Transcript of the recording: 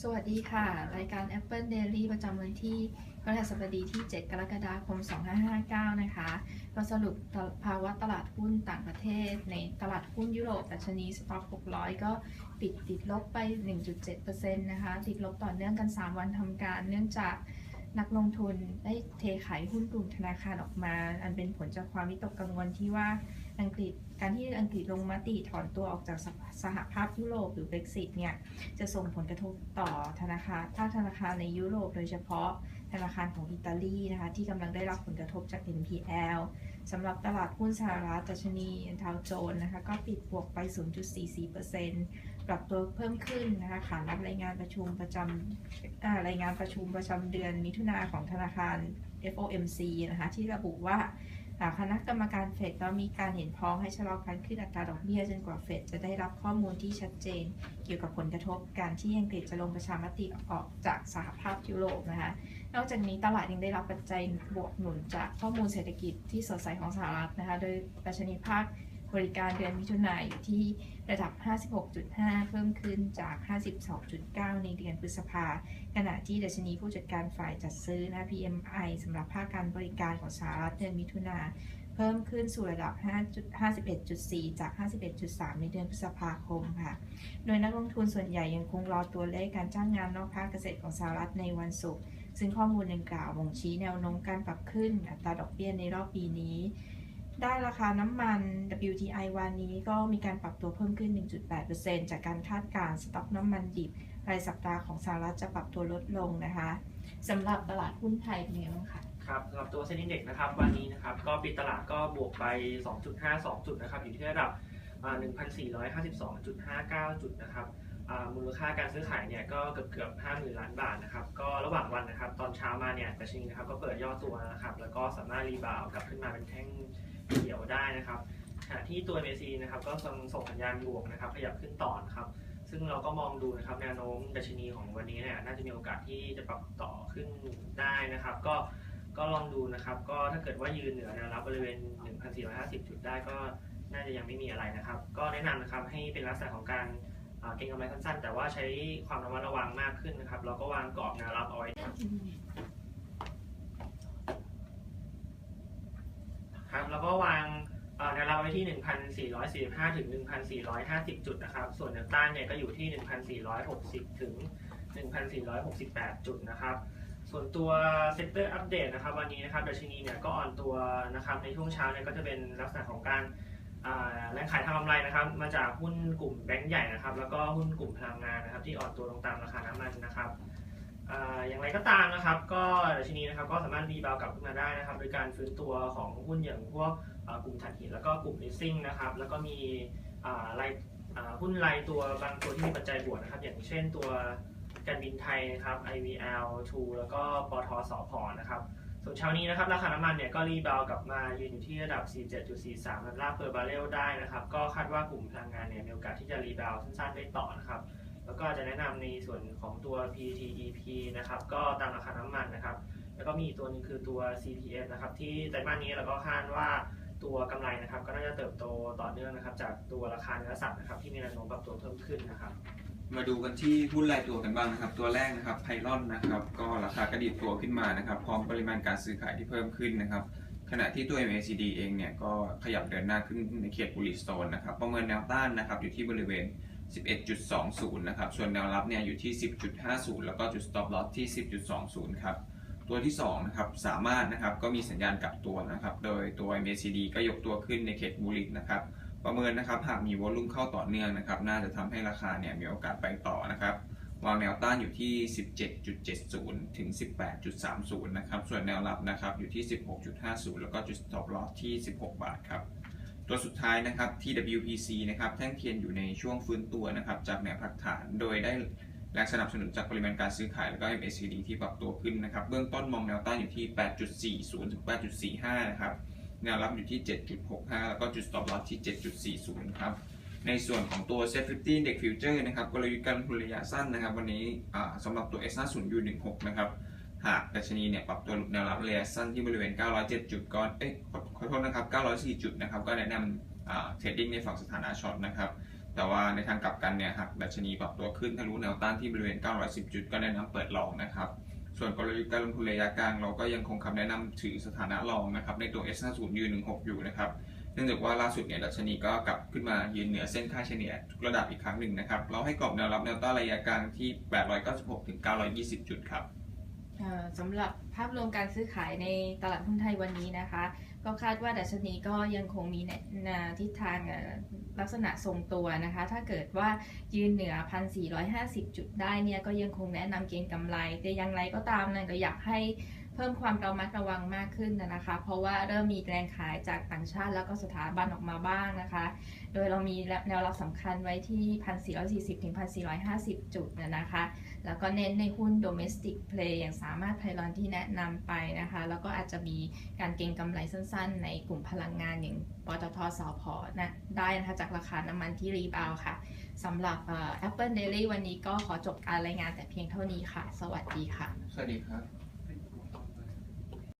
สวัสดีค่ะ รายการ Apple Daily ประจำวันที่พฤหัสบดีที่ 7 กรกฎาคม 2559 นะคะเราสรุปภาวะตลาดหุ้นต่างประเทศ ในตลาดหุ้นยุโรปดัชนีสต็อก600 ก็ปิดติดลบไป 1.7%นะคะ ติดลบต่อเนื่องกัน 3 วันทำการ เนื่องจาก นักลงทุนได้เทขายหุ้นกลุ่มธนาคารออกมา อันเป็นผลจากความวิตกกังวลที่ว่าอังกฤษการที่อังกฤษลงมติถอนตัวออกจากสหภาพยุโรปหรือ Brexit เนี่ยจะส่งผลกระทบต่อธนาคารภาคธนาคารในยุโรป โดยเฉพาะธนาคารของอิตาลีนะคะที่กำลังได้รับผลกระทบจาก NPL สำหรับตลาดหุ้นสหรัฐดัชนีดาวโจนส์นะคะก็ปิดบวกไป 0.44% ปรับตัวเพิ่มขึ้นนะคะขานรับรายงานประชุมประจำรายงานประชุมประจำเดือนมิถุนาของธนาคาร FOMC นะคะที่ระบุว่าคณะกรรมการเฟดก็มีการเห็นพ้องให้ชะลอการขึ้นอัตราดอกเบี้ยจนกว่าเฟดจะได้รับข้อมูลที่ชัดเจน เกี่ยวกับผลกระทบการที่อังกฤษจะลงประชามติออกจากสหภาพยุโรปนะคะนอกจากนี้ตลาดยังได้รับปัจจัยบวกหนุนจากข้อมูลเศรษฐกิจที่สดใสของสหรัฐนะคะโดยดัชนีภาค บริการเดือนมิถุนายนอยู่ที่ระดับ 56.5 เพิ่มขึ้นจาก 52.9 ในเดือนพฤษภาขณะที่ดัชนีผู้จัดการฝ่ายจัดซื้อนะ PMI สำหรับภาคการบริการของสหรัฐเดือนมิถุนาเพิ่มขึ้นสู่ระดับ 51.4 จาก 51.3 ในเดือนพฤษภาคมค่ะ โดยนักลงทุนส่วนใหญ่ยังคงรอตัวเลขการจ้างงานนอกภาคเกษตรของสหรัฐในวันศุกร์ ซึ่งข้อมูลดังกล่าวบ่งชี้แนวโน้มการปรับขึ้นอัตราดอกเบี้ยในรอบปีนี้ ได้ราคาน้ำมัน WTI วันนี้ก็มีการปรับตัวเพิ่มขึ้น 1.8%จากการคาดการณ์สต็อกน้ำมันดิบรายสัปดาห์ของสหรัฐจะปรับตัวลดลงนะคะสำหรับตลาดหุ้นไทยเป็นยังไงบ้างคะครับสำหรับตัวเซ็นดิ้งเด็กนะครับวันนี้นะครับก็ปิดตลาดก็บวกไป 2.52 จุดนะครับอยู่ที่ระดับ 1,452.59 จุดนะครับมูลค่าการซื้อขายเนี่ยก็เกือบเกือบ50,000 ล้านบาทนะครับก็ระหว่างวันนะครับตอนเช้ามาเนี่ยดัชนีนะครับก็เปิดย่อตัวนะครับแล้วก็สามารถรีบาวกลับขึ้นมาเป็นแท่ง เขียวได้นะครับขณะที่ตัว MACD นะครับก็ส่งส่งสัญญาณบวกนะครับขยับขึ้นต่อนะครับซึ่งเราก็มองดูนะครับแนวโน้มดัชนีของวันนี้เนี่ยน่าจะมีโอกาสที่จะปรับต่อขึ้นได้นะครับ ก็ก็ลองดูนะครับ ก็ถ้าเกิดว่ายืนเหนือแนวรับบริเวณ 1,450 จุดได้ก็น่าจะยังไม่มีอะไรนะครับ ก็แนะนำนะครับให้เป็นลักษณะของการเก็งกำไรสั้นๆ แต่ว่าใช้ความระมัดระวังมากขึ้นนะครับ เราก็วางกรอบแนวรับเอาไว้ครับแล้วก็วางแนวรับไว้ ที่ 1,445 ถึง 1,450 จุดนะครับ ส่วนแนวต้านเนี่ยก็อยู่ที่ 1,460 ถึง 1,468 จุดนะครับ ส่วนตัวเซ็ตเตอร์อัปเดตนะครับ วันนี้นะครับดัชนีเนี่ยก็อ่อนตัวนะครับ ในช่วงเช้าเนี่ยก็จะเป็นลักษณะของการแรงขายทำกำไรนะครับ มาจากหุ้นกลุ่มแบงก์ใหญ่นะครับ แล้วก็หุ้นกลุ่มพลังงานนะครับ ที่อ่อนตัวลงตามราคาน้ำมันนะครับ อย่างไรก็ตามนะครับ ก็ดัชนีนะครับก็สามารถรีบาวกลับขึ้นมาได้นะครับ โดยการฟื้นตัวของหุ้นอย่างพวกกลุ่มถ่านหินแล้วก็กลุ่มลิสซิ่งนะครับ แล้วก็มีรายหุ้นรายตัวบางตัวที่มีปัจจัยบวกนะครับ อย่างเช่นตัวการบินไทยนะครับ IVL 2แล้วก็ปทสพนะครับ ส่วนเช้านี้นะครับราคาน้ำมันเนี่ยก็รีบาวกลับมายืนอยู่ที่ระดับ 47.43ดอลลาร์เปอร์บาร์เรลได้นะครับ ก็คาดว่ากลุ่มพลังงานเนี่ยมีโอกาสที่จะรีบาวสั้นๆได้ต่อนะครับ แล้วก็จะแนะนำในส่วนของตัว PTEP นะครับ ก็ตามราคาน้ำมันนะครับ แล้วก็มีตัวนึงคือตัว CPF นะครับ ที่ไตรมาสนี้เราก็คาดว่าตัวกำไรนะครับ ก็น่าจะเติบโตต่อเนื่องนะครับ จากตัวราคาเนื้อสัตว์นะครับ ที่มีแนวโน้มปรับตัวเพิ่มขึ้นนะครับ มาดูกันที่หุ้นรายตัวกันบ้างนะครับ ตัวแรกนะครับไพลอนนะครับ ก็ราคากระดิดตัวขึ้นมานะครับ พร้อมปริมาณการซื้อขายที่เพิ่มขึ้นนะครับขณะที่ตัว MACD เองเนี่ยก็ขยับเดินหน้าขึ้นในเขตบุลิสโตนนะครับ ประเมินแนวต้านนะครับอยู่ที่บริเวณ 11.20 นะครับ ส่วนแนวรับเนี่ยอยู่ที่ 10.50 แล้วก็จุด stop loss ที่ 10.20 ครับ ตัวที่2นะครับ สามารถนะครับก็มีสัญญาณกลับตัวนะครับ โดยตัว MACD ก็ยกตัวขึ้นในเขตบูลิสนะครับ ประเมินนะครับหากมีวอลุ่มเข้าต่อเนื่องนะครับ น่าจะทำให้ราคาเนี่ยมีโอกาสไปต่อนะครับ วางแนวต้านอยู่ที่ 17.70 ถึง 18.30 นะครับ ส่วนแนวรับนะครับอยู่ที่ 16.50 แล้วก็จุด stop loss ที่ 16 บาทครับ ตัวสุดท้ายนะครับ TWPC นะครับแท่งเทียนอยู่ในช่วงฟื้นตัวนะครับจากแนวพักฐานโดยได้แรงสนับสนุนจากปริมาณการซื้อขาย แล้วก็ MACD ที่ปรับตัวขึ้นนะครับ เบื้องต้นมองแนวต้านอยู่ที่ 8.40 ถึง 8.45 นะครับ แนวรับอยู่ที่ 7.65 แล้วก็จุด stop loss ที่ 7.40 ครับ ในส่วนของตัว Safety Index Future นะครับกลยุทธ์การทุนระยะสั้นนะครับ วันนี้สำหรับตัว S50U16 นะครับ หากดัชนีเนี่ยปรับตัวหลุดแนวรับระยะสั้นที่บริเวณ 907 จุดก็เอ๊ะขอโทษนะครับ 904 จุดนะครับ ก็แนะนำเทรดดิ้งในฝั่งสถานะช็อตนะครับ แต่ว่าในทางกลับกันเนี่ยหากดัชนีปรับตัวขึ้นทะลุแนวต้านที่บริเวณ 910 จุด ก็แนะนำเปิดลองนะครับ ส่วนกลยุทธ์การลงทุนระยะกลางเราก็ยังคงคำแนะนำถือสถานะรองนะครับ ในตัว S50 ยืน16อยู่นะครับ เนื่องจากว่าล่าสุดเนี่ยดัชนีก็กลับขึ้นมายืนเหนือเส้นค่าเฉลี่ยทุกระดับอีกครั้งหนึ่งนะครับ เราให้กรอบแนวรับแนวต้านระยะกลางที่ 896-920 จุดครับ สำหรับภาพรวมการซื้อขายในตลาดหุ้นไทยวันนี้นะคะ ก็คาดว่าดัชนีก็ยังคงมีแนวทิศทางลักษณะทรงตัวนะคะ ถ้าเกิดว่ายืนเหนือ 1,450 จุดได้เนี่ยก็ยังคงแนะนำเกณฑ์กำไร แต่อย่างไรก็ตามนะก็อยากให้ เพิ่มความระมัดระวังมากขึ้นนะคะ เพราะว่าเริ่มมีแรงขายจากต่างชาติแล้วก็สถาบันออกมาบ้างนะคะ โดยเรามีแนวรับสำคัญไว้ที่ 1,440 ถึง 1,450 จุดนะนะคะ แล้วก็เน้นในหุ้น domestic play อย่างสามารถไพลอนที่แนะนำไปนะคะ แล้วก็อาจจะมีการเก็งกำไรสั้นๆ ในกลุ่มพลังงานอย่างปตทสพนะได้นะคะจากราคาน้ำมันที่รีบาวค่ะสำหรับเอ่อ Apple Daily วันนี้ก็ขอจบการรายงานแต่เพียงเท่านี้ค่ะ สวัสดีค่ะ สวัสดีครับ